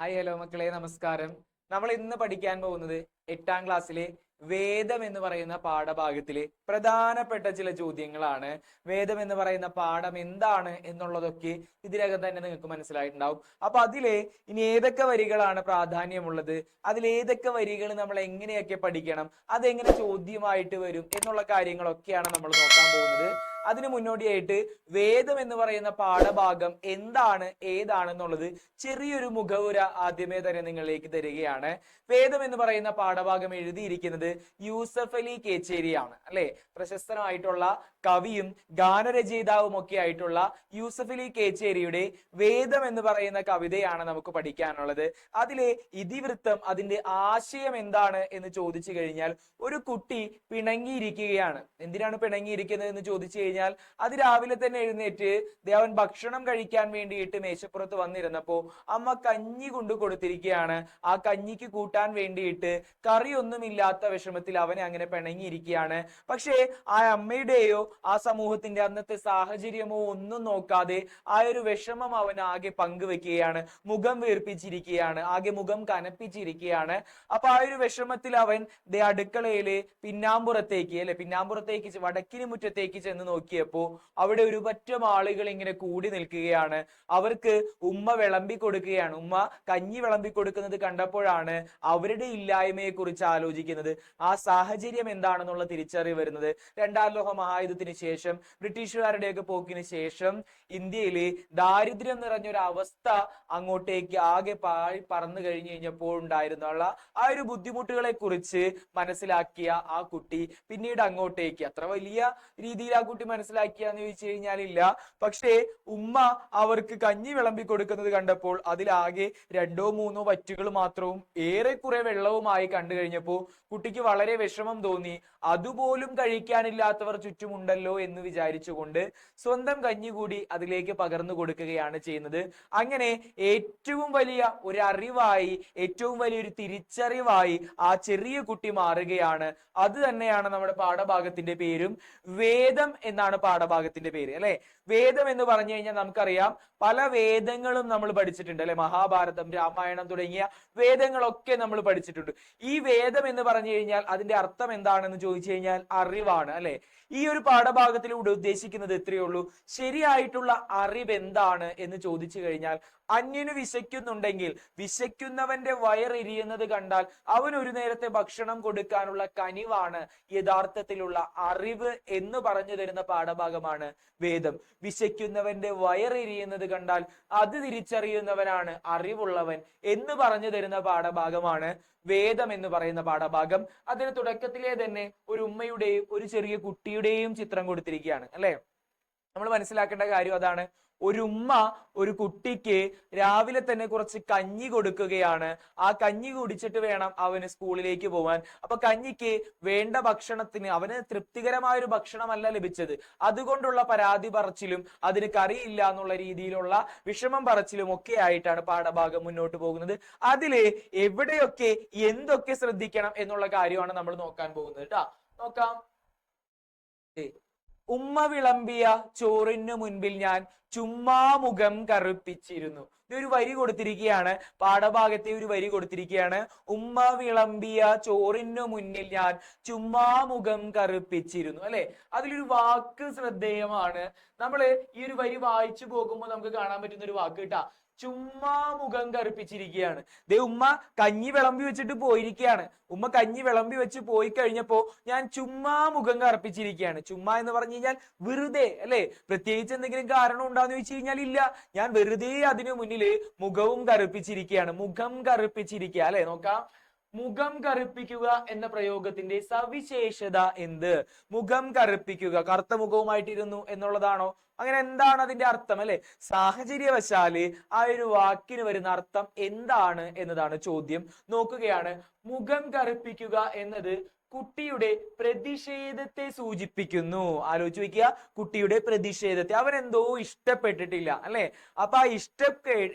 Hi hello മക്കളെ നമസ്കാരം. നമ്മൾ ഇന്ന് പഠിക്കാൻ പോകുന്നത് എട്ടാം ക്ലാസ്സിലെ വേദം എന്ന് പറയുന്ന പാഠഭാഗത്തിലെ പ്രധാനപ്പെട്ട ചില ചോദ്യങ്ങളാണ്. വേദം എന്ന് പറയുന്ന പാഠം എന്താണ് എന്നുള്ളതൊക്കെ ഇതിനകം തന്നെ നിങ്ങൾക്ക് മനസ്സിലായിട്ടുണ്ടാവും. അപ്പൊ അതിലെ ഇനി ഏതൊക്കെ വരികളാണ് പ്രാധാന്യമുള്ളത്? അതിലേതൊക്കെ വരികൾ നമ്മൾ എങ്ങനെയൊക്കെ പഠിക്കണം? അതെങ്ങനെ ചോദ്യമായിട്ട് വരും? എന്നുള്ള കാര്യങ്ങളൊക്കെയാണ് നമ്മൾ നോക്കാൻ പോകുന്നത്. അതിനു മുന്നോടിയായിട്ട് വേദം എന്ന് പറയുന്ന പാഠഭാഗം എന്താണ് ഏതാണെന്നുള്ളത് ചെറിയൊരു മുഖവുര ആദ്യമേ തന്നെ നിങ്ങളിലേക്ക് തരികയാണ്. വേദം എന്ന് പറയുന്ന പാഠഭാഗം എഴുതിയിരിക്കുന്നത് യൂസഫ് അലി കേച്ചേരിയാണ് അല്ലെ? പ്രശസ്തനായിട്ടുള്ള കവിയും ഗാനരചയിതാവും ഒക്കെ ആയിട്ടുള്ള യൂസഫ് അലി കേച്ചേരിയുടെ വേദം എന്ന് പറയുന്ന കവിതയാണ് നമുക്ക് പഠിക്കാനുള്ളത്. അതിലെ ഇതിവൃത്തം അതിന്റെ ആശയം എന്താണ് എന്ന് ചോദിച്ചു കഴിഞ്ഞാൽ ഒരു കുട്ടി പിണങ്ങിയിരിക്കുകയാണ്. എന്തിനാണ് പിണങ്ങിയിരിക്കുന്നത് എന്ന് ചോദിച്ചു കഴിഞ്ഞാൽ അത് രാവിലെ തന്നെ എഴുന്നേറ്റ് ദേവൻ ഭക്ഷണം കഴിക്കാൻ വേണ്ടിയിട്ട് മേശപ്പുറത്ത് വന്നിരുന്നപ്പോ അമ്മ കഞ്ഞി കൊണ്ട് കൊടുത്തിരിക്കുകയാണ്. ആ കഞ്ഞിക്ക് കൂട്ടാൻ വേണ്ടിയിട്ട് കറിയൊന്നുമില്ലാത്ത വിഷമത്തിൽ അവനെ അങ്ങനെ പിണങ്ങിയിരിക്കുകയാണ്. പക്ഷേ ആ അമ്മയുടെയോ ആ സമൂഹത്തിന്റെ അന്നത്തെ സാഹചര്യമോ ഒന്നും നോക്കാതെ ആ ഒരു വിഷമം അവൻ ആകെ പങ്കുവെക്കുകയാണ്. മുഖം വീർപ്പിച്ചിരിക്കുകയാണ്. ആകെ മുഖം കനപ്പിച്ചിരിക്കുകയാണ്. അപ്പൊ ആ ഒരു വിഷമത്തിൽ അവൻ ദേ അടുക്കളയിലെ പിന്നാമ്പുറത്തേക്ക് അല്ലെ? പിന്നാമ്പുറത്തേക്ക് വടക്കിന് മുറ്റത്തേക്ക് ചെന്ന് നോക്കിയപ്പോ അവിടെ ഒരു പറ്റം ആളുകൾ ഇങ്ങനെ കൂടി നിൽക്കുകയാണ്. അവർക്ക് ഉമ്മ വിളമ്പി കൊടുക്കുകയാണ്. ഉമ്മ കഞ്ഞി വിളമ്പി കൊടുക്കുന്നത് കണ്ടപ്പോഴാണ് അവരുടെ ഇല്ലായ്മയെ കുറിച്ച് ആലോചിക്കുന്നത്. ആ സാഹചര്യം എന്താണെന്നുള്ള തിരിച്ചറിവ് വരുന്നത്. രണ്ടാം ലോക മഹായുദ്ധത്തിന് ശേഷം ബ്രിട്ടീഷുകാരുടെയൊക്കെ പോക്കിന് ശേഷം ഇന്ത്യയിലെ ദാരിദ്ര്യം നിറഞ്ഞൊരു അവസ്ഥ അങ്ങോട്ടേക്ക് ആകെ പാഴി പറന്നു കഴിഞ്ഞു കഴിഞ്ഞപ്പോൾ ഉണ്ടായിരുന്നുള്ള ആ ഒരു ബുദ്ധിമുട്ടുകളെ കുറിച്ച് മനസ്സിലാക്കിയ ആ കുട്ടി പിന്നീട് അങ്ങോട്ടേക്ക്. അത്ര വലിയ രീതിയിൽ ആ കുട്ടി മനസ്സിലാക്കിയാന്ന് ചോദിച്ചു കഴിഞ്ഞാലില്ല പക്ഷേ ഉമ്മ അവർക്ക് കഞ്ഞി വിളമ്പി കൊടുക്കുന്നത് കണ്ടപ്പോൾ അതിലാകെ രണ്ടോ മൂന്നോ വറ്റുകൾ മാത്രവും ഏറെക്കുറെ വെള്ളവുമായി കണ്ടു കഴിഞ്ഞപ്പോൾ കുട്ടിക്ക് വളരെ വിഷമം തോന്നി. അതുപോലും കഴിക്കാനില്ലാത്തവർ ചുറ്റുമുണ്ടല്ലോ എന്ന് വിചാരിച്ചുകൊണ്ട് സ്വന്തം കഞ്ഞി കൂടി അതിലേക്ക് പകർന്നു കൊടുക്കുകയാണ് ചെയ്യുന്നത്. അങ്ങനെ ഏറ്റവും വലിയ ഒരു അറിവായി ഏറ്റവും വലിയൊരു തിരിച്ചറിവായി ആ ചെറിയ കുട്ടി മാറുകയാണ്. അത് തന്നെയാണ് നമ്മുടെ പാഠഭാഗത്തിന്റെ പേരും വേദം എന്നാണ് പാഠഭാഗത്തിന്റെ പേര് അല്ലെ? വേദം എന്ന് പറഞ്ഞു കഴിഞ്ഞാൽ നമുക്കറിയാം പല വേദങ്ങളും നമ്മൾ പഠിച്ചിട്ടുണ്ട് അല്ലെ? മഹാഭാരതം രാമായണം തുടങ്ങിയ വേദങ്ങളൊക്കെ നമ്മൾ പഠിച്ചിട്ടുണ്ട്. ഈ വേദം എന്ന് പറഞ്ഞു കഴിഞ്ഞാൽ അതിന്റെ അർത്ഥം എന്താണെന്ന് ചോദിച്ചു കഴിഞ്ഞാൽ അറിവാണ് അല്ലെ? ഈ ഒരു പാഠഭാഗത്തിലൂടെ ഉദ്ദേശിക്കുന്നത് എത്രയേ ഉള്ളൂ. ശരിയായിട്ടുള്ള അറിവ് എന്താണ് എന്ന് ചോദിച്ചു കഴിഞ്ഞാൽ അന്യന് വിശയ്ക്കുന്നുണ്ടെങ്കിൽ വിശയ്ക്കുന്നവന്റെ വയറെരിയുന്നത് കണ്ടാൽ അവൻ ഒരു നേരത്തെ ഭക്ഷണം കൊടുക്കാനുള്ള കനിവാണ്. യഥാർത്ഥത്തിലുള്ള അറിവ് എന്ന് പറഞ്ഞു തരുന്ന പാഠഭാഗമാണ് വേദം. വിശയ്ക്കുന്നവന്റെ വയറെരിയുന്നത് കണ്ടാൽ അത് തിരിച്ചറിയുന്നവനാണ് അറിവുള്ളവൻ എന്ന് പറഞ്ഞു തരുന്ന പാഠഭാഗമാണ് വേദം എന്ന് പറയുന്ന പാഠഭാഗം. അതിന് തുടക്കത്തിലെ തന്നെ ഒരു ഉമ്മയുടെയും ഒരു ചെറിയ കുട്ടിയുടെയും ചിത്രം കൊടുത്തിരിക്കുകയാണ്. അല്ലെ? നമ്മൾ മനസ്സിലാക്കേണ്ട കാര്യം അതാണ്. ഒരു ഉമ്മ ഒരു കുട്ടിക്ക് രാവിലെ തന്നെ കുറച്ച് കഞ്ഞി കൊടുക്കുകയാണ്. ആ കഞ്ഞി കുടിച്ചിട്ട് വേണം അവന് സ്കൂളിലേക്ക് പോവാൻ. അപ്പൊ കഞ്ഞിക്ക് വേണ്ട ഭക്ഷണത്തിന് അവന് തൃപ്തികരമായ ഒരു ഭക്ഷണമല്ല ലഭിച്ചത്. അതുകൊണ്ടുള്ള പരാതി പറച്ചിലും അതിന് കറിയില്ല എന്നുള്ള രീതിയിലുള്ള വിഷമം പറച്ചിലും ഒക്കെ ആയിട്ടാണ് പാഠഭാഗം മുന്നോട്ട് പോകുന്നത്. അതിൽ എവിടെയൊക്കെ എന്തൊക്കെ ശ്രദ്ധിക്കണം എന്നുള്ള കാര്യമാണ് നമ്മൾ നോക്കാൻ പോകുന്നത്. കേട്ടാ നോക്കാം. ഉമ്മ വിളമ്പിയ ചോറിനു മുൻപിൽ ഞാൻ ചുമ്മാ മുഖം കറുപ്പിച്ചിരുന്നു. ഇതൊരു വരി കൊടുത്തിരിക്കുകയാണ്. പാഠഭാഗത്തെ ഒരു വരി കൊടുത്തിരിക്കുകയാണ്. ഉമ്മ വിളമ്പിയ ചോറിനു മുന്നിൽ ഞാൻ ചുമ്മാ മുഖം കറുപ്പിച്ചിരുന്നു. അല്ലെ? അതിലൊരു വാക്ക് ശ്രദ്ധേയമാണ്. നമ്മൾ ഈ ഒരു വരി വായിച്ചു പോകുമ്പോൾ നമുക്ക് കാണാൻ പറ്റുന്ന ഒരു വാക്ക് കേട്ടാ ചുമ്മാ മുഖം കറുപ്പിച്ചിരിക്കുകയാണ്. ദേ ഉമ്മ കഞ്ഞി വിളമ്പി വെച്ചിട്ട് പോയിരിക്കുകയാണ്. ഉമ്മ കഞ്ഞി വിളമ്പി വെച്ച് പോയി കഴിഞ്ഞപ്പോ ഞാൻ ചുമ്മാ മുഖം കറുപ്പിച്ചിരിക്കുകയാണ്. ചുമ്മാ എന്ന് പറഞ്ഞു കഴിഞ്ഞാൽ വെറുതെ അല്ലെ? പ്രത്യേകിച്ച് എന്തെങ്കിലും കാരണം ഉണ്ടാന്ന് ചോദിച്ചു കഴിഞ്ഞാൽ ഇല്ല. ഞാൻ വെറുതെ അതിനു മുന്നിൽ മുഖവും കറുപ്പിച്ചിരിക്കുകയാണ്. മുഖം കറുപ്പിച്ചിരിക്കുക അല്ലെ? നോക്കാം. മുഖം കറുപ്പിക്കുക എന്ന പ്രയോഗത്തിന്റെ സവിശേഷത എന്ത്? മുഖം കറുപ്പിക്കുക കറുത്ത മുഖവുമായിട്ടിരുന്നു എന്നുള്ളതാണോ? അങ്ങനെ എന്താണ് അതിന്റെ അർത്ഥം അല്ലെ? സാഹചര്യവശാൽ ആ ഒരു വാക്കിന് വരുന്ന അർത്ഥം എന്താണ് എന്നതാണ് ചോദ്യം. നോക്കുകയാണ്. മുഖം കറുപ്പിക്കുക എന്നത് കുട്ടിയുടെ പ്രതിഷേധത്തെ സൂചിപ്പിക്കുന്നു. ആലോചിച്ച് വെക്കുക കുട്ടിയുടെ പ്രതിഷേധത്തെ അവരെന്തോ ഇഷ്ടപ്പെട്ടിട്ടില്ല അല്ലെ? അപ്പൊ ആ ഇഷ്ട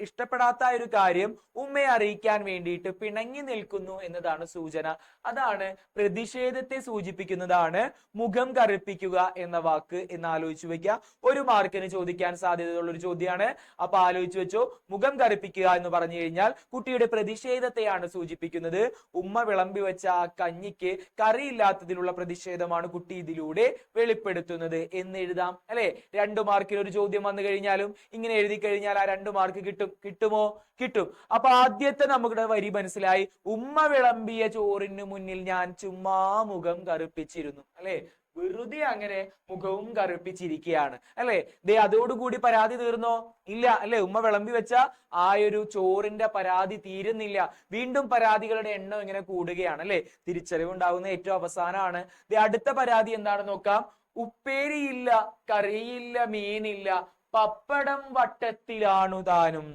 ഇഷ്ടപ്പെടാത്ത ഒരു കാര്യം ഉമ്മയെ അറിയിക്കാൻ വേണ്ടിയിട്ട് പിണങ്ങി നിൽക്കുന്നു എന്നതാണ് സൂചന. അതാണ് പ്രതിഷേധത്തെ സൂചിപ്പിക്കുന്നതാണ് മുഖം കറുപ്പിക്കുക എന്ന വാക്ക് എന്ന് ആലോചിച്ച് വെക്കുക ഒരു മാർക്കിന് ചോദിക്കാൻ സാധ്യതയുള്ള ഒരു ചോദ്യമാണ്. അപ്പൊ ആലോചിച്ച് വെച്ചോ മുഖം കറുപ്പിക്കുക എന്ന് പറഞ്ഞു കഴിഞ്ഞാൽ കുട്ടിയുടെ പ്രതിഷേധത്തെയാണ് സൂചിപ്പിക്കുന്നത്. ഉമ്മ വിളമ്പി വെച്ച ആ കഞ്ഞിക്ക് കറിയില്ലാത്തതിലുള്ള പ്രതിഷേധമാണ് കുട്ടി ഇതിലൂടെ വെളിപ്പെടുത്തുന്നത് എന്ന് എഴുതാം. അല്ലെ? രണ്ടു മാർക്കിൽ ഒരു ചോദ്യം വന്നു കഴിഞ്ഞാലും ഇങ്ങനെ എഴുതി കഴിഞ്ഞാൽ ആ രണ്ടു മാർക്ക് കിട്ടും കിട്ടുമോ? കിട്ടും. അപ്പൊ ആദ്യത്തെ നമ്മുടെ വരി മനസ്സിലായി. ഉമ്മ വിളമ്പിയ ചോറിന് മുന്നിൽ ഞാൻ ചുമ്മാ മുഖം കറുപ്പിച്ചിരുന്നു. അല്ലെ? വെറുതെ അങ്ങനെ മുഖവും കറുപ്പിച്ചിരിക്കുകയാണ്. അല്ലെ? ദേ അതോടുകൂടി പരാതി തീർന്നോ? ഇല്ല. അല്ലെ? ഉമ്മ വിളമ്പി വെച്ച ആ ഒരു ചോറിന്റെ പരാതി തീരുന്നില്ല. വീണ്ടും പരാതികളുടെ എണ്ണം ഇങ്ങനെ കൂടുകയാണ് അല്ലെ? തിരിച്ചറിവുണ്ടാകുന്ന ഏറ്റവും അവസാനമാണ്. ദേ അടുത്ത പരാതി എന്താണെന്ന് നോക്കാം. ഉപ്പേരിയില്ല കറിയില്ല മീനില്ല പപ്പടം വട്ടത്തിലാണു താനും.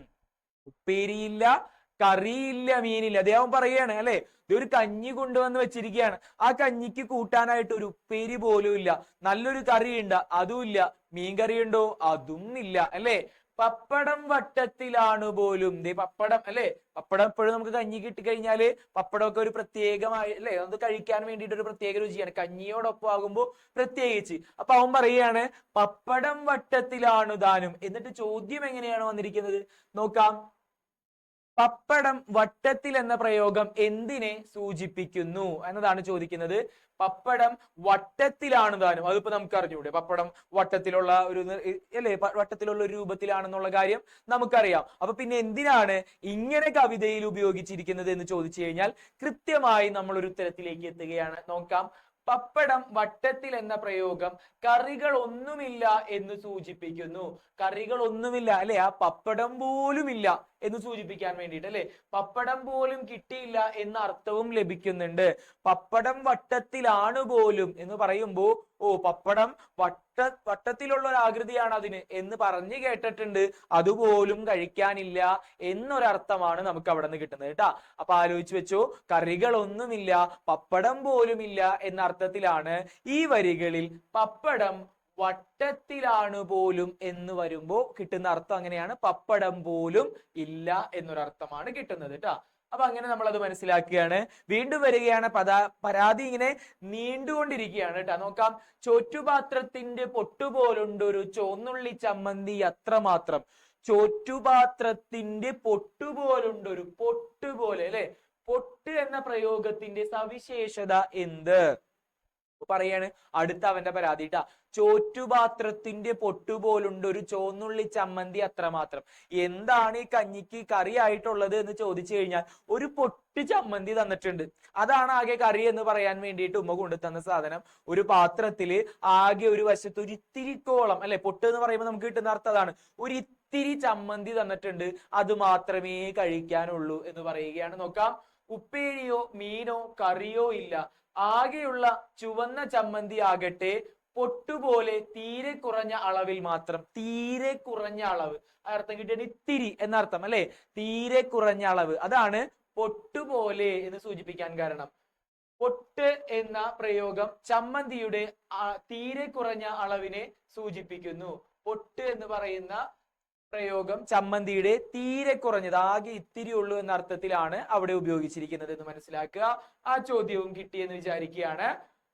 ഉപ്പേരിയില്ല കറിയില്ല മീനില്ല. അദ്ദേഹം പറയാണ് അല്ലെ? ഒരു കഞ്ഞി കൊണ്ടുവന്ന് വെച്ചിരിക്കുകയാണ് ആ കഞ്ഞിക്ക് കൂട്ടാനായിട്ട് ഒരു ഉപ്പേരി പോലും ഇല്ല. നല്ലൊരു കറി ഉണ്ട് അതും ഇല്ല. മീൻ കറി ഉണ്ടോ അതും ഇല്ല. അല്ലെ? പപ്പടം വട്ടത്തിലാണ് പോലും. ദേ പപ്പടം അല്ലെ? പപ്പടം എപ്പോഴും നമുക്ക് കഞ്ഞി കിട്ടിക്കഴിഞ്ഞാൽ പപ്പടമൊക്കെ ഒരു പ്രത്യേകമായി അല്ലെ? അത് കഴിക്കാൻ വേണ്ടിയിട്ട് ഒരു പ്രത്യേക രുചിയാണ്. കഞ്ഞിയോടൊപ്പം ആകുമ്പോൾ പ്രത്യേകിച്ച്. അപ്പൊ അവൻ പറയുകയാണ് പപ്പടം വട്ടത്തിലാണ് ദാനം എന്നിട്ട് ചോദ്യം എങ്ങനെയാണ് വന്നിരിക്കുന്നത്? നോക്കാം. പപ്പടം വട്ടത്തിൽ എന്ന പ്രയോഗം എന്തിനെ സൂചിപ്പിക്കുന്നു എന്നതാണ് ചോദിക്കുന്നത്. പപ്പടം വട്ടത്തിലാണ് താനും. അതിപ്പോ നമുക്ക് അറിഞ്ഞൂടെ പപ്പടം വട്ടത്തിലുള്ള ഒരു അല്ലേ? വട്ടത്തിലുള്ള ഒരു രൂപത്തിലാണെന്നുള്ള കാര്യം നമുക്കറിയാം. അപ്പൊ പിന്നെ എന്തിനാണ് ഇങ്ങനെ കവിതയിൽ ഉപയോഗിച്ചിരിക്കുന്നത് എന്ന് ചോദിച്ചു കഴിഞ്ഞാൽ കൃത്യമായി നമ്മൾ ഒരു ഉത്തരത്തിലേക്ക് എത്തുകയാണ്. നോക്കാം. പപ്പടം വട്ടത്തിൽ എന്ന പ്രയോഗം കറികൾ ഒന്നുമില്ല എന്ന് സൂചിപ്പിക്കുന്നു. കറികൾ ഒന്നുമില്ല. അല്ലെ? ആ പപ്പടം പോലും ഇല്ല എന്ന് സൂചിപ്പിക്കാൻ വേണ്ടിയിട്ട് അല്ലെ? പപ്പടം പോലും കിട്ടിയില്ല എന്ന അർത്ഥവും ലഭിക്കുന്നുണ്ട്. പപ്പടം വട്ടത്തിലാണ് പോലും എന്ന് പറയുമ്പോൾ ഓ പപ്പടം വട്ട വട്ടത്തിലുള്ള ഒരു ആകൃതിയാണ് അതിന് എന്ന് പറഞ്ഞു കേട്ടിട്ടുണ്ട്. അതുപോലും കഴിക്കാനില്ല എന്നൊരർത്ഥമാണ് നമുക്ക് അവിടെ നിന്ന് കിട്ടുന്നത് കേട്ടാ. അപ്പൊ ആലോചിച്ച് വെച്ചോ കറികളൊന്നുമില്ല പപ്പടം പോലുമില്ല എന്ന അർത്ഥത്തിലാണ് ഈ വരികളിൽ പപ്പടം വട്ടത്തിലാണ് പോലും എന്ന് വരുമ്പോ കിട്ടുന്ന അർത്ഥം അങ്ങനെയാണ്. പപ്പടം പോലും ഇല്ല എന്നൊരർത്ഥമാണ് കിട്ടുന്നത് കേട്ടോ അപ്പൊ അങ്ങനെ നമ്മൾ അത് മനസ്സിലാക്കുകയാണ്. വീണ്ടും വരികയാണ്. പതാ പരാതി ഇങ്ങനെ നീണ്ടുകൊണ്ടിരിക്കുകയാണ് കേട്ടോ നോക്കാം. ചോറ്റുപാത്രത്തിന്റെ പൊട്ടുപോലുണ്ടൊരു ചോന്നുള്ളി ചമ്മന്തി അത്രമാത്രം. ചോറ്റുപാത്രത്തിന്റെ പൊട്ടുപോലുണ്ടൊരു പൊട്ടുപോലെ അല്ലെ? പൊട്ട് എന്ന പ്രയോഗത്തിന്റെ സവിശേഷത എന്ത്? പറയാണ് അടുത്ത അവന്റെ പരാതി ചോറ്റുപാത്രത്തിന്റെ പൊട്ടുപോലുണ്ട് ഒരു ചോന്നുള്ളി ചമ്മന്തി അത്രമാത്രം. എന്താണ് ഈ കഞ്ഞിക്ക് കറി ആയിട്ടുള്ളത് എന്ന് ചോദിച്ചു കഴിഞ്ഞാൽ ഒരു പൊട്ട് ചമ്മന്തി തന്നിട്ടുണ്ട്. അതാണ് ആകെ കറി എന്ന് പറയാൻ വേണ്ടിയിട്ട് ഉമ്മ കൊണ്ടു തന്ന സാധനം. ഒരു പാത്രത്തിൽ ആകെ ഒരു വശത്ത് ഒരു ഇത്തിരിക്കോളം അല്ലെ? പൊട്ട് എന്ന് പറയുമ്പോൾ നമുക്ക് കിട്ടുന്ന അർത്ഥം അതാണ്. ഒരു ഇത്തിരി ചമ്മന്തി തന്നിട്ടുണ്ട്. അത് മാത്രമേ കഴിക്കാനുള്ളൂ എന്ന് പറയുകയാണ്. നോക്കാം. ഉപ്പേരിയോ മീനോ കറിയോ ഇല്ല. ആകെയുള്ള ചുവന്ന ചമ്മന്തി ആകട്ടെ പൊട്ടുപോലെ തീരെ കുറഞ്ഞ അളവിൽ മാത്രം തീരെ കുറഞ്ഞ അളവ്. അർത്ഥം കിട്ടിയത് ഇത്തിരി എന്നർത്ഥം അല്ലെ? തീരെ കുറഞ്ഞ അളവ്. അതാണ് പൊട്ടുപോലെ എന്ന് സൂചിപ്പിക്കാൻ കാരണം. പൊട്ട് എന്ന പ്രയോഗം ചമ്മന്തിയുടെ തീരെ കുറഞ്ഞ അളവിനെ സൂചിപ്പിക്കുന്നു. പൊട്ട് എന്ന് പറയുന്ന പ്രയോഗം ചമ്മന്തിയുടെ തീരെ കുറഞ്ഞത് ആകെ ഇത്തിരി ഉള്ളൂ എന്ന അർത്ഥത്തിലാണ് അവിടെ ഉപയോഗിച്ചിരിക്കുന്നത് എന്ന് മനസ്സിലാക്കുക. ആ ചോദ്യവും കിട്ടിയെന്ന് വിചാരിക്കുകയാണ്.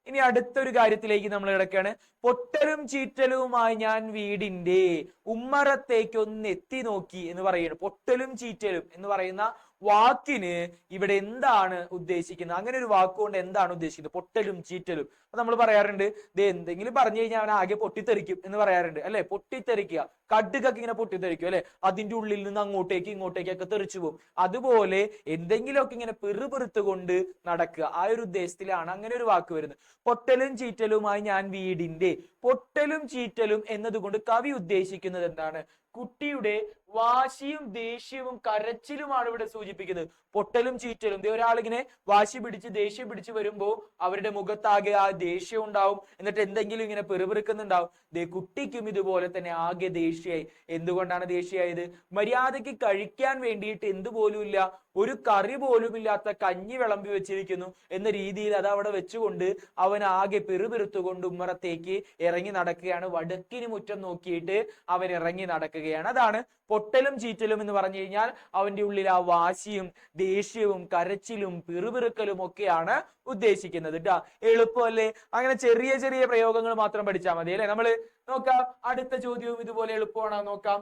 ഇനി അടുത്തൊരു കാര്യത്തിലേക്ക് നമ്മൾ കിടക്കുകയാണ്. പൊട്ടലും ചീറ്റലുമായി ഞാൻ വീടിന്റെ ഉമ്മറത്തേക്ക് ഒന്ന് എത്തി നോക്കി എന്ന് പറയുന്നു. പൊട്ടലും ചീറ്റലും എന്ന് പറയുന്ന വാക്കിന് ഇവിടെ എന്താണ് ഉദ്ദേശിക്കുന്നത്? അങ്ങനെ ഒരു വാക്കുകൊണ്ട് എന്താണ് ഉദ്ദേശിക്കുന്നത്? പൊട്ടലും ചീറ്റലും. അപ്പൊ നമ്മൾ പറയാറുണ്ട്. ദേ എന്തെങ്കിലും പറഞ്ഞു കഴിഞ്ഞാൽ അവൻ ആകെ പൊട്ടിത്തെറിക്കും എന്ന് പറയാറുണ്ട്. അല്ലെ? പൊട്ടിത്തെറിക്കുക. കടുകൊക്കെ ഇങ്ങനെ പൊട്ടിത്തെറിക്കും അല്ലെ? അതിന്റെ ഉള്ളിൽ നിന്ന് അങ്ങോട്ടേക്ക് ഇങ്ങോട്ടേക്കൊക്കെ തെറിച്ചു പോകും. അതുപോലെ എന്തെങ്കിലുമൊക്കെ ഇങ്ങനെ പെറുപെറുത്തുകൊണ്ട് നടക്കുക. ആ ഒരു ഉദ്ദേശത്തിലാണ് അങ്ങനെ ഒരു വാക്ക് വരുന്നത്. പൊട്ടലും ചീറ്റലുമായി ഞാൻ വീടിന്റെ പൊട്ടലും ചീറ്റലും എന്നതുകൊണ്ട് കവി ഉദ്ദേശിക്കുന്നത് എന്താണ്? കുട്ടിയുടെ വാശിയും ദേഷ്യവും കരച്ചിലുമാണ് ഇവിടെ സൂചിപ്പിക്കുന്നത്. പൊട്ടലും ചീറ്റലും. ദേ ഒരാളിങ്ങനെ വാശി പിടിച്ച് ദേഷ്യം പിടിച്ച് വരുമ്പോൾ അവരുടെ മുഖത്താകെ ആ ദേഷ്യം ഉണ്ടാവും. എന്നിട്ട് എന്തെങ്കിലും ഇങ്ങനെ പെറുപെറുക്കുന്നുണ്ടാവും. ദേ കുട്ടിക്കും ഇതുപോലെ തന്നെ ആകെ ദേഷ്യമായി എന്തുകൊണ്ടാണ് ദേഷ്യമായത് മര്യാദയ്ക്ക് കഴിക്കാൻ വേണ്ടിയിട്ട് എന്തുപോലുമില്ല. ഒരു കറി പോലും ഇല്ലാത്ത കഞ്ഞി വിളമ്പി വെച്ചിരിക്കുന്നു എന്ന രീതിയിൽ അത് അവിടെ വെച്ചുകൊണ്ട് അവൻ ആകെ പെറുപെറുത്തുകൊണ്ട് ഉമ്മറത്തേക്ക് ഇറങ്ങി നടക്കുകയാണ്. വടക്കിന് മുറ്റം നോക്കിയിട്ട് അവൻ ഇറങ്ങി നടക്കുകയാണ് അതാണ് പൊട്ടലും ചീറ്റലും എന്ന് പറഞ്ഞു കഴിഞ്ഞാൽ അവന്റെ ഉള്ളിൽ ആ വാശിയും ദേഷ്യവും കരച്ചിലും പിറുപിറുക്കലും ഒക്കെയാണ് ഉദ്ദേശിക്കുന്നത് ട്ടാ. എളുപ്പമല്ലേ? അങ്ങനെ ചെറിയ ചെറിയ പ്രയോഗങ്ങൾ മാത്രം പഠിച്ചാൽ മതി അല്ലെ? നമ്മൾ നോക്കാം. അടുത്ത ചോദ്യവും ഇതുപോലെ എളുപ്പമാണോ നോക്കാം.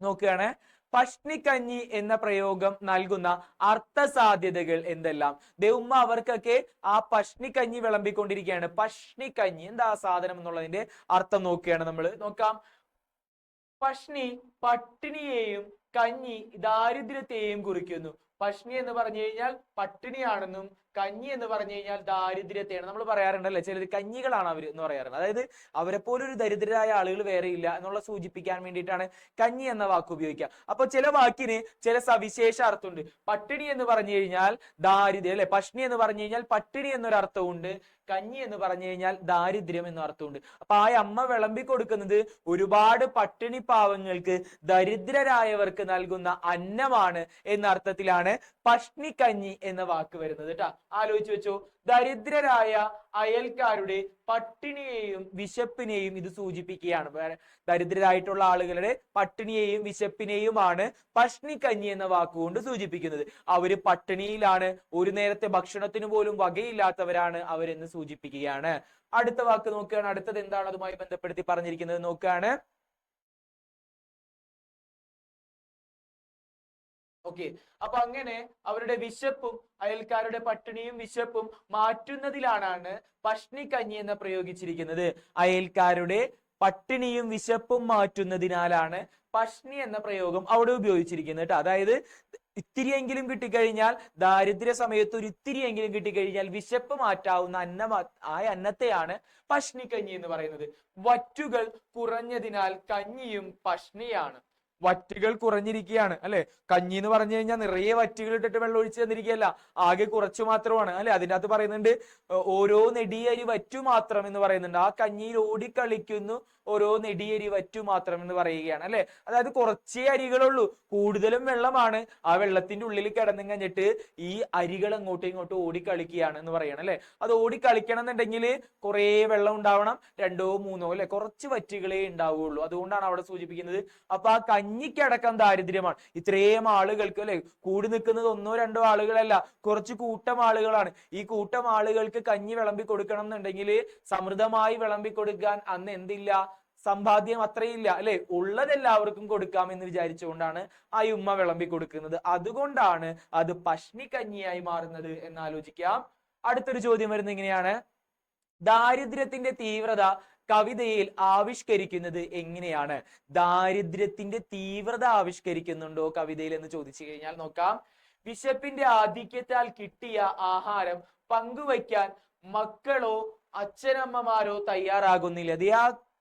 നോക്കുകയാണ്. പഷ്ണിക്കഞ്ഞി എന്ന പ്രയോഗം നൽകുന്ന അർത്ഥസാധ്യതകൾ എന്തെല്ലാം? ദേവമ്മ അവർക്കൊക്കെ ആ പഷ്ണിക്കഞ്ഞി വിളമ്പിക്കൊണ്ടിരിക്കുകയാണ്. പഷ്ണിക്കഞ്ഞി. എന്താ സാധനം എന്നുള്ളതിന്റെ അർത്ഥം നോക്കുകയാണ് നമ്മൾ നോക്കാം. പഷ്ണി പട്ടിണിയെയും കഞ്ഞി ദാരിദ്ര്യത്തെയും കുറിക്കുന്നു. പഷ്ണി എന്ന് പറഞ്ഞു കഴിഞ്ഞാൽ പട്ടിണിയാണെന്നും കഞ്ഞി എന്ന് പറഞ്ഞു കഴിഞ്ഞാൽ ദാരിദ്ര്യത്തെയാണ്. നമ്മൾ പറയാറുണ്ടല്ലേ ചിലർ കഞ്ഞികളാണ് അവർ എന്ന് പറയാറുണ്ട് അതായത് അവരെ പോലെ ഒരു ദരിദ്രരായ ആളുകൾ വേറെ ഇല്ല എന്നുള്ള സൂചിപ്പിക്കാൻ വേണ്ടിയിട്ടാണ് കഞ്ഞി എന്ന വാക്ക് ഉപയോഗിക്കുക. അപ്പൊ ചില വാക്കിന് ചില സവിശേഷ അർത്ഥമുണ്ട്. പട്ടിണി എന്ന് പറഞ്ഞു കഴിഞ്ഞാൽ ദാരിദ്ര്യം അല്ലെ? പഷ്ണി എന്ന് പറഞ്ഞു കഴിഞ്ഞാൽ പട്ടിണി എന്നൊരു അർത്ഥമുണ്ട്. കഞ്ഞി എന്ന് പറഞ്ഞു കഴിഞ്ഞാൽ ദാരിദ്ര്യം എന്ന അർത്ഥമുണ്ട്. അപ്പൊ ആ അമ്മ വിളമ്പി കൊടുക്കുന്നത് ഒരുപാട് പട്ടിണി പാവങ്ങൾക്ക് ദരിദ്രരായവർക്ക് നൽകുന്ന അന്നമാണ് എന്ന അർത്ഥത്തിലാണ് പഷ്ണിക്കഞ്ഞി എന്ന വാക്ക് വരുന്നത് കേട്ടാ ആലോചിച്ച് വെച്ചോ. ദരിദ്രരായ അയൽക്കാരുടെ പട്ടിണിയെയും വിശപ്പിനെയും ഇത് സൂചിപ്പിക്കുകയാണ്. ദരിദ്രരായിട്ടുള്ള ആളുകളുടെ പട്ടിണിയെയും വിശപ്പിനെയുമാണ് പഷ്ണിക്കഞ്ഞി എന്ന വാക്കുകൊണ്ട് സൂചിപ്പിക്കുന്നത്. അവർ പട്ടിണിയിലാണ് ഒരു നേരത്തെ ഭക്ഷണത്തിന് പോലും വകയില്ലാത്തവരാണ് അവരെന്ന് സൂചിപ്പിക്കുകയാണ്. അടുത്ത വാക്ക് നോക്കുകയാണ്. അടുത്തത് എന്താണ്? അതുമായി ബന്ധപ്പെടുത്തി പറഞ്ഞിരിക്കുന്നത് നോക്കുകയാണ്. ഓക്കെ അപ്പൊ അങ്ങനെ അവരുടെ വിശപ്പും അയൽക്കാരുടെ പട്ടിണിയും വിശപ്പും മാറ്റുന്നതിലാണ് പഷ്ണിക്കഞ്ഞി എന്ന് പ്രയോഗിച്ചിരിക്കുന്നത്. അയൽക്കാരുടെ പട്ടിണിയും വിശപ്പും മാറ്റുന്നതിനാലാണ് പഷ്ണി എന്ന പ്രയോഗം അവിടെ ഉപയോഗിച്ചിരിക്കുന്നത് കേട്ടോ അതായത് ഇത്തിരിയെങ്കിലും കിട്ടിക്കഴിഞ്ഞാൽ ദാരിദ്ര്യ സമയത്ത് ഒരു ഇത്തിരിയെങ്കിലും കിട്ടിക്കഴിഞ്ഞാൽ വിശപ്പ് മാറ്റാവുന്ന അന്ന ആ അന്നത്തെയാണ് പഷ്ണിക്കഞ്ഞി എന്ന് പറയുന്നത്. വറ്റുകൾ കുറഞ്ഞതിനാൽ കഞ്ഞിയും പഷ്ണിയാണ്. വറ്റുകൾ കുറഞ്ഞിരിക്കുകയാണ് അല്ലെ? കഞ്ഞി എന്ന് പറഞ്ഞു കഴിഞ്ഞാൽ നിറയെ വറ്റുകൾ ഇട്ടിട്ട് വെള്ളം ഒഴിച്ചു തന്നിരിക്കുകയല്ല ആകെ കുറച്ചു മാത്രമാണ് അല്ലെ? അതിന്റെ അകത്ത് പറയുന്നുണ്ട് ഓരോ നെടിയരി വറ്റു മാത്രം എന്ന് പറയുന്നുണ്ട്. ആ കഞ്ഞിയിൽ ഓടിക്കളിക്കുന്നു ഓരോ നെടിയരി വറ്റു മാത്രം എന്ന് പറയുകയാണ് അല്ലെ? അതായത് കുറച്ചേ അരികളുള്ളൂ കൂടുതലും വെള്ളമാണ്. ആ വെള്ളത്തിന്റെ ഉള്ളിൽ കിടന്നു കഴിഞ്ഞിട്ട് ഈ അരികൾ അങ്ങോട്ടും ഇങ്ങോട്ടും ഓടിക്കളിക്കുകയാണ് എന്ന് പറയണം അല്ലെ? അത് ഓടിക്കളിക്കണം എന്നുണ്ടെങ്കിൽ കുറേ വെള്ളം ഉണ്ടാവണം രണ്ടോ മൂന്നോ അല്ലെ? കുറച്ച് വറ്റുകളേ ഉണ്ടാവുകയുള്ളൂ അതുകൊണ്ടാണ് അവിടെ സൂചിപ്പിക്കുന്നത്. അപ്പൊ ആ കഞ്ഞിക്കടക്കം ദാരിദ്ര്യമാണ്. ഇത്രയും ആളുകൾക്ക് അല്ലെ? കൂടി നിൽക്കുന്നത് ഒന്നോ രണ്ടോ ആളുകളല്ല. കുറച്ച് കൂട്ടം ആളുകളാണ്. ഈ കൂട്ടം ആളുകൾക്ക് കഞ്ഞി വിളമ്പി കൊടുക്കണം എന്നുണ്ടെങ്കിൽ സമൃദ്ധമായി വിളമ്പി കൊടുക്കാൻ അന്ന് എന്തില്ല? സമ്പാദ്യം അത്രയില്ല അല്ലെ? ഉള്ളത് എല്ലാവർക്കും കൊടുക്കാം എന്ന് വിചാരിച്ചുകൊണ്ടാണ് ആ ഉമ്മ വിളമ്പി കൊടുക്കുന്നത്. അതുകൊണ്ടാണ് അത് പഷ്ണി കഞ്ഞിയായി മാറുന്നത് എന്ന് ആലോചിക്കാം. അടുത്തൊരു ചോദ്യം വരുന്നത് ഇങ്ങനെയാണ്. ദാരിദ്ര്യത്തിന്റെ തീവ്രത കവിതയിൽ ആവിഷ്കരിക്കുന്നത് എങ്ങനെയാണ്? ദാരിദ്ര്യത്തിന്റെ തീവ്രത ആവിഷ്കരിക്കുന്നുണ്ടോ കവിതയിൽ എന്ന് ചോദിച്ചു കഴിഞ്ഞാൽ നോക്കാം. വിശപ്പിന്റെ ആധിക്യത്താൽ കിട്ടിയ ആഹാരം പങ്കുവയ്ക്കാൻ മക്കളോ അച്ഛനമ്മമാരോ തയ്യാറാകുന്നില്ല.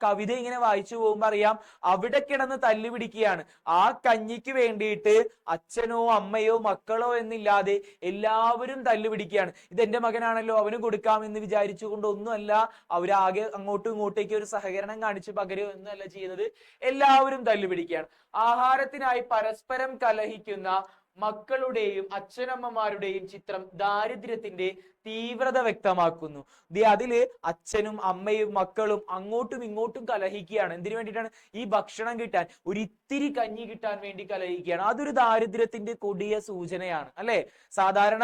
കവിത ഇങ്ങനെ വായിച്ചു പോകുമ്പോ അറിയാം അവിടെ കിടന്ന് തല്ലു പിടിക്കുകയാണ് ആ കഞ്ഞിക്ക് വേണ്ടിയിട്ട് അച്ഛനോ അമ്മയോ മക്കളോ എന്നില്ലാതെ എല്ലാവരും തല്ലു പിടിക്കുകയാണ് ഇത് എന്റെ മകനാണല്ലോ അവന് കൊടുക്കാം എന്ന് വിചാരിച്ചുകൊണ്ട് ഒന്നുമല്ല അവരാകെ അങ്ങോട്ടും ഇങ്ങോട്ടേക്ക് ഒരു സഹകരണം കാണിച്ച് പകരോ എന്നല്ല ചെയ്യുന്നത്. എല്ലാവരും തല്ലു പിടിക്കുകയാണ് ആഹാരത്തിനായി പരസ്പരം കലഹിക്കുന്ന മക്കളുടെയും അച്ഛനമ്മമാരുടെയും ചിത്രം ദാരിദ്ര്യത്തിന്റെ തീവ്രത വ്യക്തമാക്കുന്നു. ദേ അതിൽ അച്ഛനും അമ്മയും മക്കളും അങ്ങോട്ടും ഇങ്ങോട്ടും കലഹിക്കുകയാണ്. എന്തിനു വേണ്ടിയിട്ടാണ്? ഈ ഭക്ഷണം കിട്ടാൻ ഒരു ഇത്തിരി കഞ്ഞി കിട്ടാൻ വേണ്ടി കലഹിക്കുകയാണ്. അതൊരു ദാരിദ്ര്യത്തിന്റെ കൊടിയ സൂചനയാണ് അല്ലെ? സാധാരണ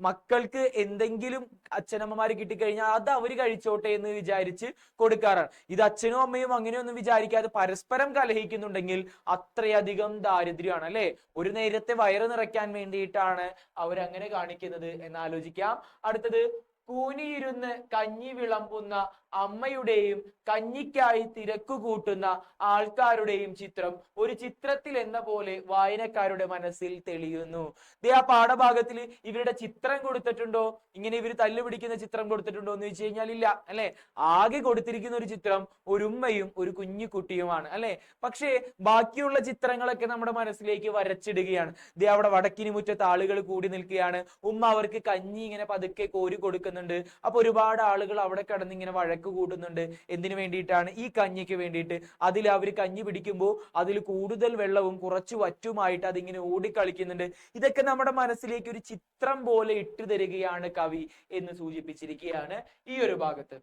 മക്കൾക്ക് എന്തെങ്കിലും അച്ഛനമ്മമാര് കിട്ടിക്കഴിഞ്ഞാൽ അത് അവർ കഴിച്ചോട്ടെ എന്ന് വിചാരിച്ച് കൊടുക്കാറാണ്. ഇത് അച്ഛനും അമ്മയും അങ്ങനെയൊന്നും വിചാരിക്കാതെ പരസ്പരം കലഹിക്കുന്നുണ്ടെങ്കിൽ അത്രയധികം ദാരിദ്ര്യമാണ് അല്ലെ? ഒരു നേരത്തെ വയറ് നിറയ്ക്കാൻ വേണ്ടിയിട്ടാണ് അവരങ്ങനെ കാണിക്കുന്നത് എന്ന് ആലോചിക്കാം അടുത്തത് കൂനിയിരുന്ന് കഞ്ഞി വിളമ്പുന്ന അമ്മയുടെയും കഞ്ഞിക്കായി തിരക്കു കൂട്ടുന്ന ആൾക്കാരുടെയും ചിത്രം ഒരു ചിത്രത്തിൽ എന്ന പോലെ വായനക്കാരുടെ മനസ്സിൽ തെളിയുന്നു. ദേ ആ പാഠഭാഗത്തിൽ ഇവരുടെ ചിത്രം കൊടുത്തിട്ടുണ്ടോ? ഇങ്ങനെ ഇവർ തല്ലു പിടിക്കുന്ന ചിത്രം കൊടുത്തിട്ടുണ്ടോ എന്ന് വെച്ച് കഴിഞ്ഞാൽ ഇല്ല അല്ലെ? ആകെ കൊടുത്തിരിക്കുന്ന ഒരു ചിത്രം ഒരു ഉമ്മയും ഒരു കുഞ്ഞു കുട്ടിയുമാണ് അല്ലെ? പക്ഷേ ബാക്കിയുള്ള ചിത്രങ്ങളൊക്കെ നമ്മുടെ മനസ്സിലേക്ക് വരച്ചിടുകയാണ്. ദേ അവിടെ വടക്കിന് മുറ്റത്ത് ആളുകൾ കൂടി നിൽക്കുകയാണ്. ഉമ്മ അവർക്ക് കഞ്ഞി ഇങ്ങനെ പതുക്കെ കോരി കൊടുക്കുന്നുണ്ട്. അപ്പൊ ഒരുപാട് ആളുകൾ അവിടെ കിടന്ന് ഇങ്ങനെ വഴക്ക് വഴക്ക് കൂട്ടുന്നുണ്ട്. എന്തിനു വേണ്ടിയിട്ടാണ്? ഈ കഞ്ഞിക്ക് വേണ്ടിയിട്ട്. അതിൽ അവർ കഞ്ഞി പിടിക്കുമ്പോൾ അതിൽ കൂടുതൽ വെള്ളവും കുറച്ച് വറ്റുമായിട്ട് അതിങ്ങനെ ഓടിക്കളിക്കുന്നുണ്ട്. ഇതൊക്കെ നമ്മുടെ മനസ്സിലേക്ക് ഒരു ചിത്രം പോലെ ഇട്ടു തരികയാണ് കവി എന്ന് സൂചിപ്പിച്ചിരിക്കുകയാണ് ഈ ഒരു ഭാഗത്ത്.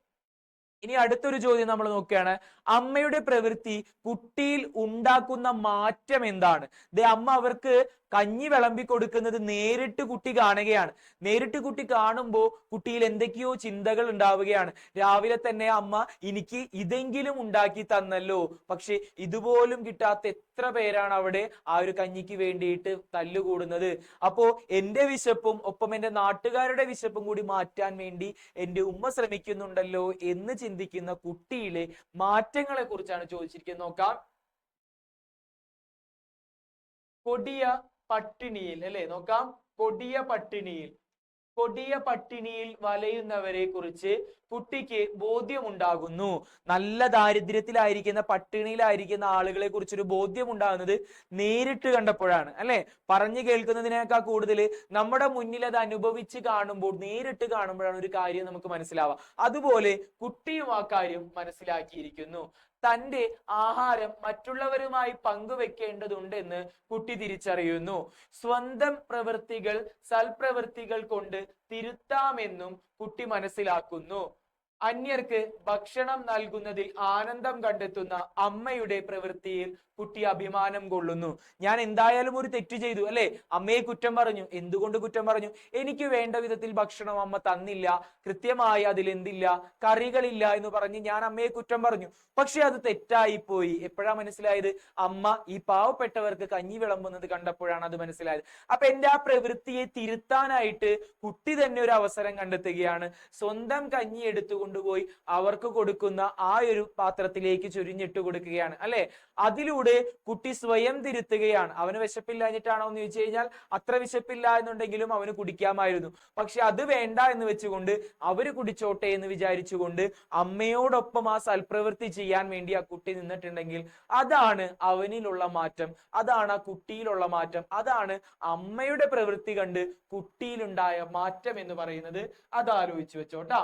ഇനി അടുത്തൊരു ചോദ്യം നമ്മൾ നോക്കുകയാണ്. അമ്മയുടെ പ്രവൃത്തി കുട്ടിയിൽ ഉണ്ടാക്കുന്ന മാറ്റം എന്താണ്? ദേ അമ്മ അവർക്ക് കഞ്ഞി വിളമ്പി കൊടുക്കുന്നത് നേരിട്ട് കുട്ടി കാണുകയാണ്. നേരിട്ട് കുട്ടി കാണുമ്പോൾ കുട്ടിയിൽ എന്തൊക്കെയോ ചിന്തകൾ ഉണ്ടാവുകയാണ്. രാവിലെ തന്നെ അമ്മ എനിക്ക് ഇതെങ്കിലും ഉണ്ടാക്കി തന്നല്ലോ. പക്ഷെ ഇതുപോലും കിട്ടാത്ത എത്ര പേരാണ് അവിടെ ആ ഒരു കഞ്ഞിക്ക് വേണ്ടിയിട്ട് തല്ലുകൂടുന്നത്? അപ്പോ എന്റെ വിശപ്പും ഒപ്പം എന്റെ നാട്ടുകാരുടെ വിശപ്പും കൂടി മാറ്റാൻ വേണ്ടി എന്റെ ഉമ്മ ശ്രമിക്കുന്നുണ്ടല്ലോ എന്ന് ചിന്തിക്കുന്ന കുട്ടിയിലെ മാറ്റങ്ങളെ കുറിച്ചാണ് ചോദിച്ചിരിക്കുന്നത്. നോക്കാം. കൊടിയ പട്ടിണിയിൽ അല്ലെ? നോക്കാം. കൊടിയ പട്ടിണിയിൽ. കൊടിയ പട്ടിണിയിൽ വലയുന്നവരെ കുറിച്ച് കുട്ടിക്ക് ബോധ്യമുണ്ടാകുന്നു. നല്ല ദാരിദ്ര്യത്തിലായിരിക്കുന്ന പട്ടിണിയിലായിരിക്കുന്ന ആളുകളെ കുറിച്ചൊരു ബോധ്യം ഉണ്ടാകുന്നത് നേരിട്ട് കണ്ടപ്പോഴാണ് അല്ലെ? പറഞ്ഞു കേൾക്കുന്നതിനേക്കാൾ കൂടുതൽ നമ്മുടെ മുന്നിൽ അത് അനുഭവിച്ച് കാണുമ്പോൾ നേരിട്ട് കാണുമ്പോഴാണ് ഒരു കാര്യം നമുക്ക് മനസ്സിലാവുക. അതുപോലെ കുട്ടിയും ആ കാര്യം മനസ്സിലാക്കിയിരിക്കുന്നു. തന്റെ ആഹാരം മറ്റുള്ളവരുമായി പങ്കുവെക്കേണ്ടതുണ്ടെന്ന് കുട്ടി തിരിച്ചറിയുന്നു. സ്വന്തം പ്രവൃത്തികൾ സൽപ്രവൃത്തികൾ കൊണ്ട് തിരുത്താമെന്നും കുട്ടി മനസ്സിലാക്കുന്നു. അന്യർക്ക് ഭക്ഷണം നൽകുന്നതിൽ ആനന്ദം കണ്ടെത്തുന്ന അമ്മയുടെ പ്രവൃത്തിയിൽ കുട്ടി അഭിമാനം കൊള്ളുന്നു. ഞാൻ എന്തായാലും ഒരു തെറ്റ് ചെയ്തു അല്ലെ? അമ്മയെ കുറ്റം പറഞ്ഞു. എന്തുകൊണ്ട് കുറ്റം പറഞ്ഞു? എനിക്ക് വേണ്ട വിധത്തിൽ ഭക്ഷണം അമ്മ തന്നില്ല. കൃത്യമായി അതിൽ എന്തില്ല? കറികളില്ല എന്ന് പറഞ്ഞ് ഞാൻ അമ്മയെ കുറ്റം പറഞ്ഞു. പക്ഷെ അത് തെറ്റായി പോയി. എപ്പോഴാ മനസ്സിലായത്? അമ്മ ഈ പാവപ്പെട്ടവർക്ക് കഞ്ഞി വിളമ്പുന്നത് കണ്ടപ്പോഴാണ് അത് മനസ്സിലായത്. അപ്പൊ എന്റെ ആ പ്രവൃത്തിയെ തിരുത്താനായിട്ട് കുട്ടി തന്നെ ഒരു അവസരം കണ്ടെത്തുകയാണ്. സ്വന്തം കഞ്ഞി എടുത്തു കൊണ്ടുപോയി അവർക്ക് കൊടുക്കുന്ന ആ ഒരു പാത്രത്തിലേക്ക് ചൊരിഞ്ഞിട്ട് കൊടുക്കുകയാണ് അല്ലെ? അതിലൂടെ കുട്ടി സ്വയം തിരുത്തുകയാണ്. അവന് വിശപ്പില്ലാഞ്ഞിട്ടാണോ എന്ന് ചോദിച്ചു കഴിഞ്ഞാൽ അത്ര വിശപ്പില്ല എന്നുണ്ടെങ്കിലും അവന് കുടിക്കാമായിരുന്നു. പക്ഷെ അത് വേണ്ട എന്ന് വെച്ചുകൊണ്ട് അവർ കുടിച്ചോട്ടെ എന്ന് വിചാരിച്ചുകൊണ്ട് അമ്മയോടൊപ്പം ആ സൽപ്രവൃത്തി ചെയ്യാൻ വേണ്ടി ആ കുട്ടി നിന്നിട്ടുണ്ടെങ്കിൽ അതാണ് അവനിലുള്ള മാറ്റം അതാണ് ആ കുട്ടിയിലുള്ള മാറ്റം അതാണ് അമ്മയുടെ പ്രവൃത്തി കണ്ട് കുട്ടിയിലുണ്ടായ മാറ്റം എന്ന് പറയുന്നത്. അത് ആലോചിച്ചു വെച്ചോട്ടാ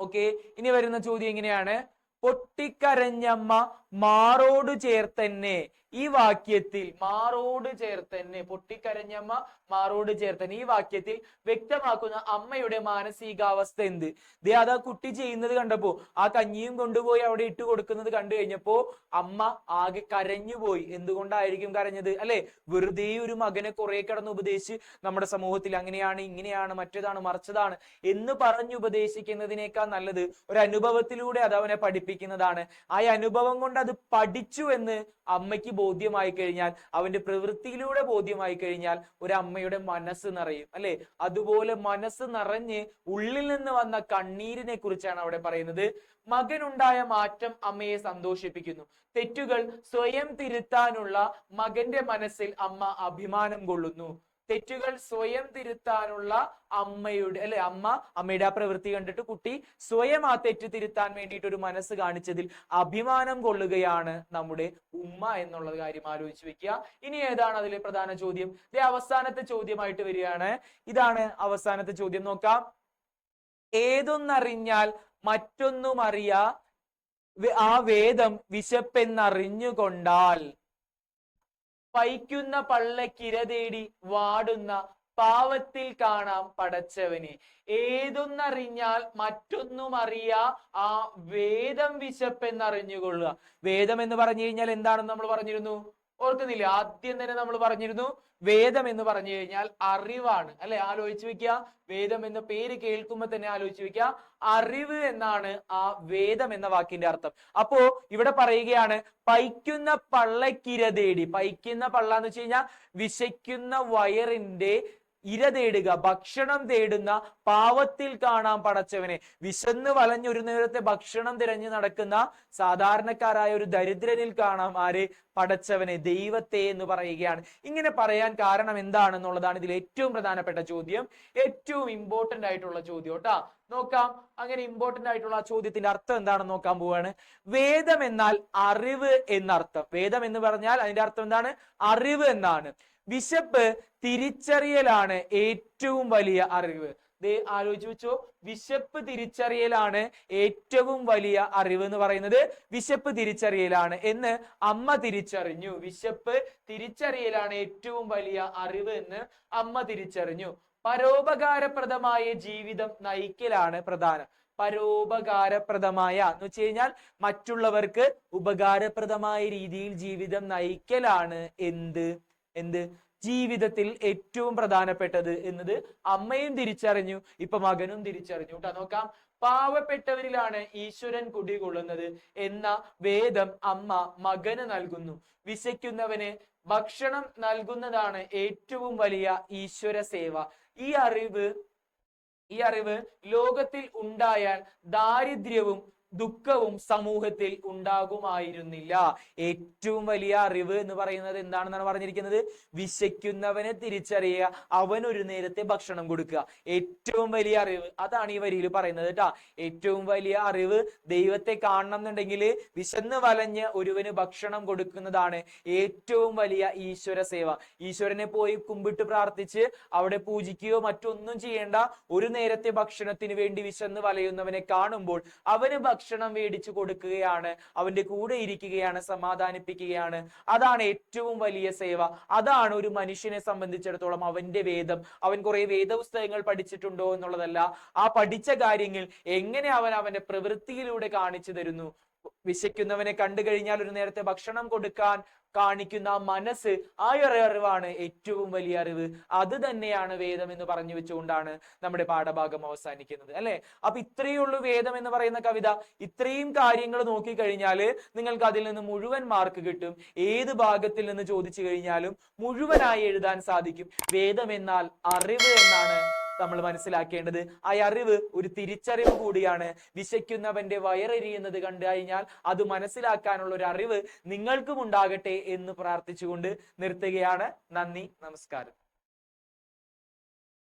ഓക്കെ ഇനി വരുന്ന ചോദ്യം എങ്ങനെയാണ്? പൊട്ടിക്കരഞ്ഞമ്മ മാറോട് ചേർത്തന്നെ. ഈ വാക്യത്തിൽ മാറോട് ചേർത്തന്നെ പൊട്ടിക്കരഞ്ഞമ്മ മാറോട് ചേർത്തന്നെ ഈ വാക്യത്തിൽ വ്യക്തമാക്കുന്ന അമ്മയുടെ മാനസികാവസ്ഥ എന്ത്? ദേ അത് ആ കുട്ടി ചെയ്യുന്നത് കണ്ടപ്പോ ആ കഞ്ഞിയും കൊണ്ടുപോയി അവിടെ ഇട്ട് കൊടുക്കുന്നത് കണ്ടു കഴിഞ്ഞപ്പോ അമ്മ ആകെ കരഞ്ഞുപോയി. എന്തുകൊണ്ടായിരിക്കും കരഞ്ഞത്? അല്ലെ? വെറുതെ ഒരു മകനെ കുറെ കിടന്ന് ഉപദേശിച്ച് നമ്മുടെ സമൂഹത്തിൽ അങ്ങനെയാണ് ഇങ്ങനെയാണ് മറ്റേതാണ് മറിച്ചതാണ് എന്ന് പറഞ്ഞു ഉപദേശിക്കുന്നതിനേക്കാൾ നല്ലത് ഒരു അനുഭവത്തിലൂടെ അത് അവനെ പഠിപ്പിക്കുന്നതാണ്. ആ അനുഭവം കൊണ്ട് അത് പഠിച്ചു എന്ന് അമ്മയ്ക്ക് ബോധ്യമായി കഴിഞ്ഞാൽ അവന്റെ പ്രവൃത്തിയിലൂടെ ബോധ്യമായി കഴിഞ്ഞാൽ ഒരു അമ്മയുടെ മനസ്സ് നിറയും അല്ലെ? അതുപോലെ മനസ്സ് നിറഞ്ഞ് ഉള്ളിൽ നിന്ന് വന്ന കണ്ണീരിനെ കുറിച്ചാണ് അവിടെ പറയുന്നത്. മകനുണ്ടായ മാറ്റം അമ്മയെ സന്തോഷിപ്പിക്കുന്നു. തെറ്റുകൾ സ്വയം തിരുത്താനുള്ള മകന്റെ മനസ്സിൽ അമ്മ അഭിമാനം കൊള്ളുന്നു. തെറ്റുകൾ സ്വയം തിരുത്താനുള്ള അമ്മയുടെ അല്ലെ? അമ്മ അമ്മയുടെ ആ പ്രവൃത്തി കണ്ടിട്ട് കുട്ടി സ്വയം ആ തെറ്റ് തിരുത്താൻ വേണ്ടിയിട്ട് ഒരു മനസ്സ് കാണിച്ചതിൽ അഭിമാനം കൊള്ളുകയാണ് നമ്മുടെ ഉമ്മ എന്നുള്ള കാര്യം ആലോചിച്ച് വെക്കുക. ഇനി ഏതാണ് അതിലെ പ്രധാന ചോദ്യം? ഇതേ അവസാനത്തെ ചോദ്യമായിട്ട് വരികയാണ്. ഇതാണ് അവസാനത്തെ ചോദ്യം. നോക്കാം. ഏതൊന്നറിഞ്ഞാൽ മറ്റൊന്നും അറിയാ ആ വേദം വിശപ്പെന്നറിഞ്ഞുകൊണ്ടാൽ പൈക്കുന്ന പള്ളക്കിര തേടി വാടുന്ന പാവത്തിൽ കാണാം പടച്ചവനെ. ഏതൊന്നറിഞ്ഞാൽ മറ്റൊന്നും അറിയാ ആ വേദം വിശപ്പെന്നറിഞ്ഞുകൊള്ളുക. വേദം എന്ന് പറഞ്ഞു കഴിഞ്ഞാൽ എന്താണെന്ന് നമ്മൾ പറഞ്ഞിരുന്നു? ഓർക്കുന്നില്ല? ആദ്യം തന്നെ നമ്മൾ പറഞ്ഞിരുന്നു വേദം എന്ന് പറഞ്ഞു കഴിഞ്ഞാൽ അറിവാണ്. അല്ലെ? ആലോചിച്ച് വെക്കുക. വേദം എന്ന പേര് കേൾക്കുമ്പോൾ തന്നെ ആലോചിച്ച് വെക്കുക. അറിവ് എന്നാണ് ആ വേദം എന്ന വാക്കിന്റെ അർത്ഥം. അപ്പോ ഇവിടെ പറയുകയാണ് പൈക്കുന്ന പള്ളക്കിര തേടി. പൈക്കുന്ന പള്ള എന്ന് വെച്ച് കഴിഞ്ഞാൽ വിശയ്ക്കുന്ന വയറിന്റെ ഇര തേടുക ഭക്ഷണം തേടുന്ന പാവത്തിൽ കാണാൻ പടച്ചവനെ. വിശന്ന് വലഞ്ഞൊരു നേരത്തെ ഭക്ഷണം തിരഞ്ഞു നടക്കുന്ന സാധാരണക്കാരായ ഒരു ദരിദ്രനിൽ കാണാം ആര്? പടച്ചവനെ ദൈവത്തെ എന്ന് പറയുകയാണ്. ഇങ്ങനെ പറയാൻ കാരണം എന്താണെന്നുള്ളതാണ് ഇതിൽ ഏറ്റവും പ്രധാനപ്പെട്ട ചോദ്യം. ഏറ്റവും ഇമ്പോർട്ടന്റ് ആയിട്ടുള്ള ചോദ്യം കേട്ടാ. നോക്കാം അങ്ങനെ ഇമ്പോർട്ടന്റ് ആയിട്ടുള്ള ചോദ്യത്തിന്റെ അർത്ഥം എന്താണെന്ന് നോക്കാൻ പോവാണ്. വേദം എന്നാൽ അറിവ് എന്നർത്ഥം. വേദം എന്ന് പറഞ്ഞാൽ അതിന്റെ അർത്ഥം എന്താണ്? അറിവ് എന്നാണ്. വിശപ്പ് തിരിച്ചറിയലാണ് ഏറ്റവും വലിയ അറിവ്. ആലോചിച്ച് വെച്ചോ. വിശപ്പ് തിരിച്ചറിയലാണ് ഏറ്റവും വലിയ അറിവ് എന്ന് പറയുന്നത് വിശപ്പ് തിരിച്ചറിയലാണ് എന്ന് അമ്മ തിരിച്ചറിഞ്ഞു. വിശപ്പ് തിരിച്ചറിയലാണ് ഏറ്റവും വലിയ അറിവ് എന്ന് അമ്മ തിരിച്ചറിഞ്ഞു. പരോപകാരപ്രദമായ ജീവിതം നയിക്കലാണ് പ്രധാനം. പരോപകാരപ്രദമായ എന്ന് വെച്ച് കഴിഞ്ഞാൽ മറ്റുള്ളവർക്ക് ഉപകാരപ്രദമായ രീതിയിൽ ജീവിതം നയിക്കലാണ് എന്ത്? എന്ത്? ജീവിതത്തിൽ ഏറ്റവും പ്രധാനപ്പെട്ടത് എന്നത് അമ്മയും തിരിച്ചറിഞ്ഞു ഇപ്പൊ മകനും തിരിച്ചറിഞ്ഞു. കേട്ടോ നോക്കാം. പാവപ്പെട്ടവരിലാണ് ഈശ്വരൻ കുടികൊള്ളുന്നത് എന്ന വേദം അമ്മ മകന് നൽകുന്നു. വിശയ്ക്കുന്നവന് ഭക്ഷണം നൽകുന്നതാണ് ഏറ്റവും വലിയ ഈശ്വര സേവ. ഈ അറിവ് ഈ അറിവ് ലോകത്തിൽ ഉണ്ടായാൽ ദാരിദ്ര്യവും ദുഃഖവും സമൂഹത്തിൽ ഉണ്ടാകുമായിരുന്നില്ല. ഏറ്റവും വലിയ അറിവ് എന്ന് പറയുന്നത് എന്താണെന്നാണ് പറഞ്ഞിരിക്കുന്നത്? വിശയ്ക്കുന്നവനെ തിരിച്ചറിയുക അവൻ ഒരു നേരത്തെ ഭക്ഷണം കൊടുക്കുക. ഏറ്റവും വലിയ അറിവ് അതാണ് ഈ വരിയിൽ പറയുന്നത് കേട്ടാ. ഏറ്റവും വലിയ അറിവ് ദൈവത്തെ കാണണം എന്നുണ്ടെങ്കിൽ വിശന്ന് വലഞ്ഞ് ഒരുവന് ഭക്ഷണം കൊടുക്കുന്നതാണ് ഏറ്റവും വലിയ ഈശ്വര സേവ. ഈശ്വരനെ പോയി കുമ്പിട്ട് പ്രാർത്ഥിച്ച് അവിടെ പൂജിക്കുകയോ മറ്റൊന്നും ചെയ്യേണ്ട ഒരു നേരത്തെ ഭക്ഷണത്തിന് വേണ്ടി വിശന്ന് വലയുന്നവനെ കാണുമ്പോൾ അവന് ഭക്ഷണം മേടിച്ചു കൊടുക്കുകയാണ് അവന്റെ കൂടെ ഇരിക്കുകയാണ് സമാധാനിപ്പിക്കുകയാണ്. അതാണ് ഏറ്റവും വലിയ സേവ. അതാണ് ഒരു മനുഷ്യനെ സംബന്ധിച്ചിടത്തോളം അവന്റെ വേദം. അവൻ കുറെ വേദപുസ്തകങ്ങൾ പഠിച്ചിട്ടുണ്ടോ എന്നുള്ളതല്ല. ആ പഠിച്ച കാര്യങ്ങൾ എങ്ങനെ അവൻ അവന്റെ പ്രവൃത്തിയിലൂടെ കാണിച്ചു തരുന്നു? വിശക്കുന്നവനെ കണ്ടു കഴിഞ്ഞാൽ ഒരു നേരത്തെ ഭക്ഷണം കൊടുക്കാൻ കാണിക്കുന്ന മനസ്സ് ആ ഒരു അറിവാണ് ഏറ്റവും വലിയ അറിവ്. അത് തന്നെയാണ് വേദം എന്ന് പറഞ്ഞു വെച്ചുകൊണ്ടാണ് നമ്മുടെ പാഠഭാഗം അവസാനിക്കുന്നത് അല്ലെ? അപ്പൊ ഇത്രയേ ഉള്ളൂ വേദം എന്ന് പറയുന്ന കവിത. ഇത്രയും കാര്യങ്ങൾ നോക്കിക്കഴിഞ്ഞാൽ നിങ്ങൾക്ക് അതിൽ നിന്ന് മുഴുവൻ മാർക്ക് കിട്ടും. ഏത് ഭാഗത്തിൽ നിന്ന് ചോദിച്ചു കഴിഞ്ഞാലും മുഴുവനായി എഴുതാൻ സാധിക്കും. വേദം എന്നാൽ അറിവ് എന്നാണ് നമ്മൾ മനസ്സിലാക്കേണ്ടത് ആ അറിവ് ഒരു തിരിച്ചറിവ് കൂടിയാണ്. വിശയ്ക്കുന്നവന്റെ വയറെരിയുന്നത് കണ്ടു കഴിഞ്ഞാൽ അത് മനസ്സിലാക്കാനുള്ള ഒരു അറിവ് നിങ്ങൾക്കും ഉണ്ടാകട്ടെ എന്ന് പ്രാർത്ഥിച്ചുകൊണ്ട് നിർത്തുകയാണ്. നന്ദി നമസ്കാരം.